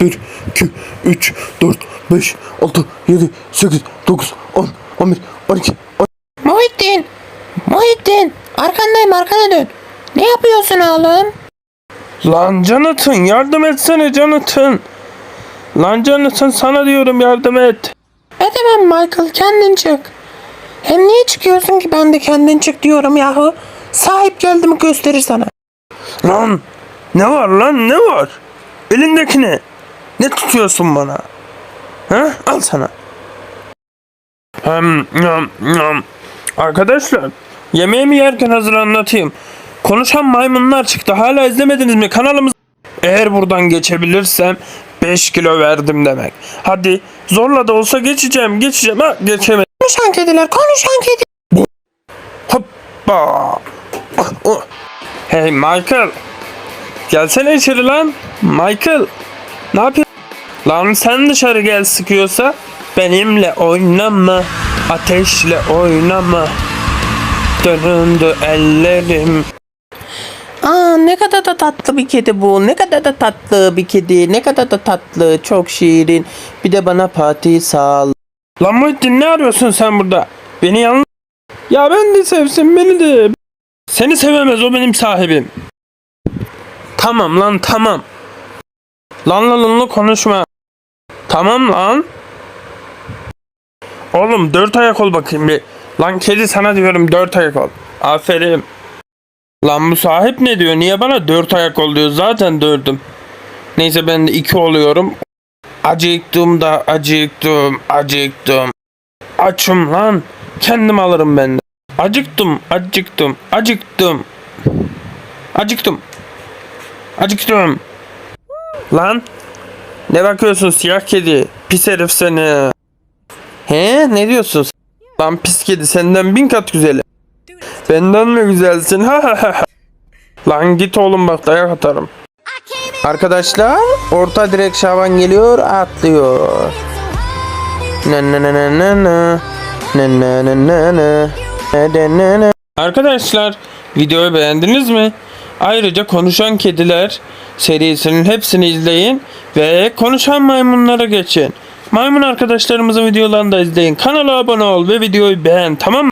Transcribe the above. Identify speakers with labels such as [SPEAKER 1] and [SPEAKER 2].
[SPEAKER 1] 1, 2, 3, 4, 5, 6, 7, 8, 9, 10, 11, 12,
[SPEAKER 2] Muhittin! Muhittin! Arkandayım arkana dön. Ne yapıyorsun oğlum?
[SPEAKER 3] Lan Jonathan yardım etsene Jonathan. Lan Jonathan sana diyorum yardım et.
[SPEAKER 2] Edemem Michael kendin çık. Hem niye çıkıyorsun ki ben de kendin çık diyorum yahu. Sahip geldi mi gösterir sana.
[SPEAKER 3] Lan ne var lan ne var? Elindeki ne? Ne tutuyorsun bana? Ha? Al sana. Hem, yam, yam. Arkadaşlar yemeğimi yerken hazır anlatayım. Konuşan maymunlar çıktı. Hala izlemediniz mi kanalımız? Eğer buradan geçebilirsem 5 kilo verdim demek. Hadi zorla da olsa geçeceğim geçeceğim. Ha geçemedim.
[SPEAKER 2] Konuşan kediler konuşan kedi.
[SPEAKER 3] Hoppa. Hey Michael. Gelsene içeri lan. Michael. Ne yapıyorsun? Lan sen dışarı gel sıkıyorsa benimle oynama. Ateşle oynama. Dönündü ellerim.
[SPEAKER 2] Aa ne kadar da tatlı bir kedi bu. Ne kadar da tatlı bir kedi. Ne kadar da tatlı. Çok şirin. Bir de bana pati sağ
[SPEAKER 3] Lan Muhittin ne arıyorsun sen burada? Beni yalnız... Ya ben de sevsin beni de. Seni sevemez o benim sahibim. Tamam lan tamam. Lan lan lan lan konuşma. Tamam lan. Oğlum dört ayak ol bakayım bir. Lan kedi sana diyorum dört ayak ol. Aferin. Lan bu sahip ne diyor? Niye bana dört ayak ol diyor? Zaten dördüm. Neyse ben de iki oluyorum. Acıktım da acıktım, acıktım. Açım lan. Kendim alırım ben de. Acıktım, acıktım, acıktım. Acıktım. Acıktım. Lan. Ne bakıyorsun siyah kedi? Pis herif seni. He ne diyorsun? Lan pis kedi senden bin kat güzelim. Benden mi güzelsin? Lan git oğlum bak dayak atarım.
[SPEAKER 2] Arkadaşlar orta direk Şaban geliyor atlıyor. Na na. Na na na na na. Na na na na.
[SPEAKER 3] Arkadaşlar videoyu beğendiniz mi? Ayrıca Konuşan Kediler serisinin hepsini izleyin ve Konuşan Maymunlara geçin. Maymun arkadaşlarımızın videolarını da izleyin. Kanala abone ol ve videoyu beğen tamam mı?